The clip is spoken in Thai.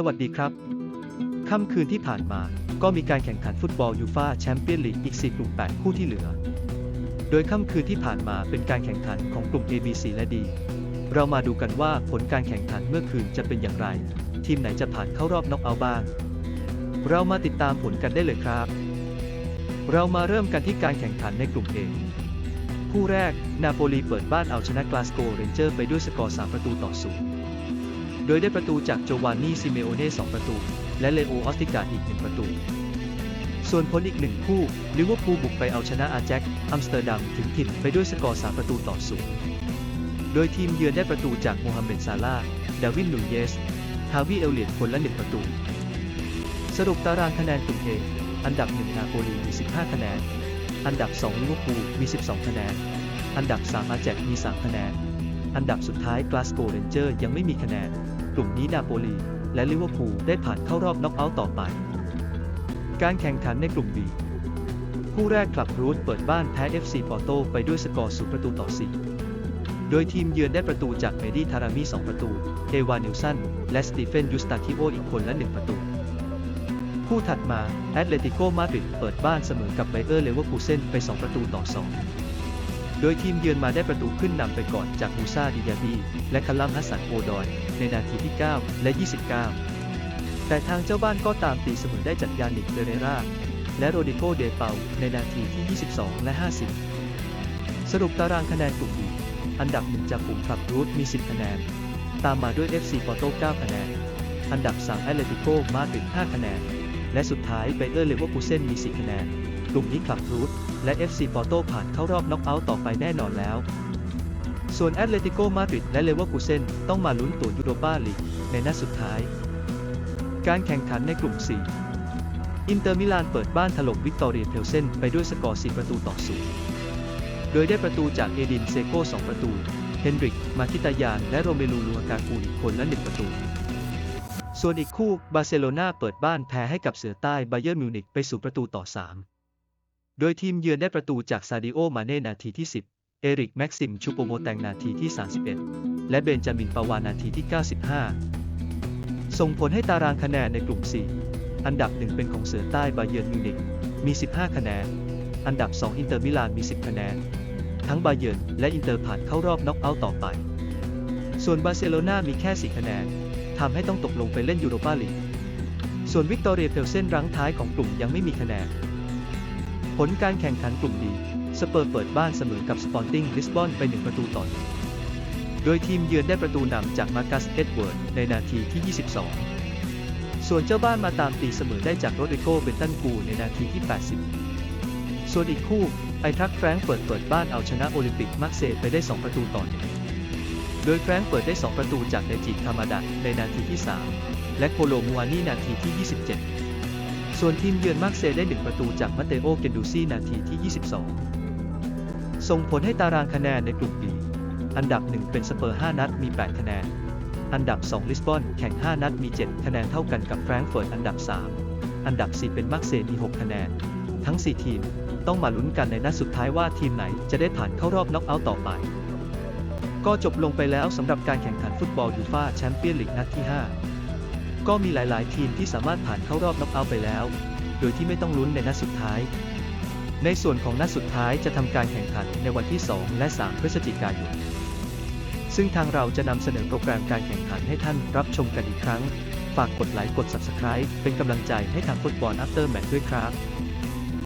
สวัสดีครับ ค่ำคืนที่ผ่านมาก็มีการแข่งขันฟุตบอลยูฟาแชมเปี้ยนลีกอีก 4 กลุ่ม 8 คู่ที่เหลือ โดยค่ำคืนที่ผ่านมาเป็นการแข่งขันของกลุ่ม A B C และ D เรามาดูกันว่าผลการแข่งขันเมื่อคืนจะเป็นอย่างไร ทีมไหนจะผ่านเข้ารอบน็อกเอาท์บ้าง เรามาติดตามผลกันได้เลยครับ เรามาเริ่มกันที่การแข่งขันในกลุ่ม A คู่แรก นาโปลีเปิดบ้านเอาชนะกลาสโกเรนเจอร์ไปด้วยสกอร์ 3 ประตูต่อศูนย์ โดยได้ประตูจากโจวานนี่ซิเมโอเน่2ประตู และเลโอออสติกาอีก 1 ประตู ส่วนผลอีกหนึ่งคู่ลิเวอร์พูลบุกไปเอาชนะอาแจ็คอัมสเตอร์ดัมถึงถิ่นไปด้วยสกอร์3ประตูต่อศูนย์โดยทีมเยือนได้ประตูจากโมฮัมเหม็ดซาลาดาวินนูเยสฮาวิเอลเลียตคนละ 1 ประตู สรุปตารางคะแนนกลุ่มเออันดับ 1 นาโปลีมี 15 คะแนน อันดับ 2 ลิเวอร์พูลมี 12 คะแนน อันดับ 3 อาแจ็คมี 3 คะแนน อันดับสุดท้ายกลาสโกเรนเจอร์ยังไม่มีคะแนน กลุ่มนี้นาโปลี และลิเวอร์พูลได้ผ่านเข้ารอบน็อกเอาท์ต่อไป การแข่งขันในกลุ่ม B คู่แรกคลับรูทเปิดบ้านแพ้ FC ปอร์โตไปด้วยสกอร์ 0 ประตูต่อ 4 โดยทีมเยือนได้ประตูจากเมดี้ทารามี 2 ประตู เอวานิลสัน และสตีเฟนยูสตาคิโออีกคนละ 1 ประตู คู่ถัดมา แอตเลติโกมาดริดเปิดบ้านเสมอกับไบเออร์เลเวอร์คูเซนไป 2 ประตูต่อ 2 โดยทีมเยือนมาได้ประตูขึ้นนำไปก่อนจากมูซาดิยาบีและคาลัมฮัสสันโอดอยในนาทีที่ 9 และ 29 แต่ทางเจ้าบ้านก็ตามตีเสมอได้จากยานิกเปเรราและโรดิโกเดเปาในนาทีที่ 22 และ 50 สรุปตารางคะแนนกลุ่ม B อันดับ 1 จากกลุ่มคลับรูทมี 10 คะแนน ตามมาด้วย FC ปอร์โต 9 คะแนน อันดับ 3 แอตเลติโกมาดริด 5 คะแนน และสุดท้ายไบเออร์เลเวอร์คูเซนมี4คะแนน กลุ่มนี้คลับรูทและ FC ปอร์โตผ่านเข้ารอบน็อกเอาท์ต่อไปแน่นอนแล้ว ส่วนแอตเลติโกมาดริดและเลเวอร์คูเซนต้องมาลุ้นตั๋วยูโรปาลีกในนัดสุดท้าย การแข่งขันในกลุ่ม 4 อินเตอร์มิลานเปิดบ้านถล่มวิกตอเรียเพลเซนไปด้วยสกอร์ 4 ประตูต่อศูนย์โดยได้ประตูจากเอดินเซโก2 ประตู เฮนริก มาคิตายาน และโรเมลูลูอากากูอีกคนละ 1 ประตูส่วนอีกคู่ บาร์เซโลนาเปิดบ้านแพ้ให้กับเสือใต้ไบเยอร์มิวนิกไปสู่ประตูต่อ 3 โดยทีมเยือนได้ประตูจากซาดิโอ มาเน่นาทีที่ 10 เอริก แม็กซิม ชูโปโมแตงนาทีที่ 31 และเบนจามิน ปาวานาทีที่ 95 ส่งผลให้ตารางคะแนนในกลุ่ม 4 อันดับ 1 เป็นของเสือใต้บาเยิร์นมิวนิกมี 15 คะแนน อันดับ 2 อินเตอร์มิลานมี 10 คะแนน ทั้งบาเยิร์นและอินเตอร์ผ่านเข้ารอบน็อกเอาท์ต่อไป ส่วนบาร์เซโลนามีแค่ 4 คะแนนทำให้ต้องตกลงไปเล่นยูโรปาลีก ส่วนวิกตอเรียเพลเซนรั้งท้ายของกลุ่มยังไม่มีคะแนน ผลการแข่งขันกลุ่มดีสเปอร์เปิดบ้านเสมอกับสปอร์ติ้งลิสบอนไป 1 ประตูต่อหนึ่งโดยทีมเยือนได้ประตูนำจากมาร์กัสเอ็ดเวิร์ดในนาทีที่ 22 ส่วนเจ้าบ้านมาตามตีเสมอได้จากโรดริโกเบนตันกูในนาทีที่ 80 ส่วนอีกคู่ไอทักแฟรงก์เปิดเปิดบ้านเอาชนะโอลิมปิกมาร์เซย์ไปได้ 2 ประตูต่อหนึ่งโดยแฟรงก์เปิดได้ 2 ประตูจากเดจิคามดะในนาทีที่ 3 และโคโลมูอานี่นาทีที่ 27 ส่วนทีมเยือนมาร์เซได้ 1 ประตูจากมาเตโอ เกนดูซี่นาทีที่ 22 ส่งผลให้ตารางคะแนนในกลุ่ม B อันดับ 1 เป็นสเปอร์ 5 นัดมี 8 คะแนน อันดับ 2 ลิสบอนแข่ง 5 นัดมี 7 คะแนนเท่ากันกับแฟรงก์เฟิร์ตอันดับ 3 อันดับ 4 เป็นมาร์เซมี 6 คะแนน ทั้ง 4 ทีมต้องมาลุ้นกันในนัดสุดท้ายว่าทีมไหนจะได้ผ่านเข้ารอบน็อกเอาท์ต่อไป ก็จบลงไปแล้วสำหรับการแข่งขันฟุตบอลยูฟ่าแชมเปี้ยนลีกนัดที่ 5 ก็มีหลาย ๆ ทีมที่สามารถผ่านเข้ารอบน็อกเอาท์ไปแล้ว โดยที่ไม่ต้องลุ้นในนัดสุดท้าย ในส่วนของนัดสุดท้ายจะทำการแข่งขันในวันที่ 2 และ 3 พฤศจิกายน ซึ่งทางเราจะนำเสนอโปรแกรมการแข่งขันให้ท่านรับชมกันอีกครั้ง ฝากกดไลค์ กด Subscribe เป็นกำลังใจให้ทางฟุตบอล After Match ด้วยครับ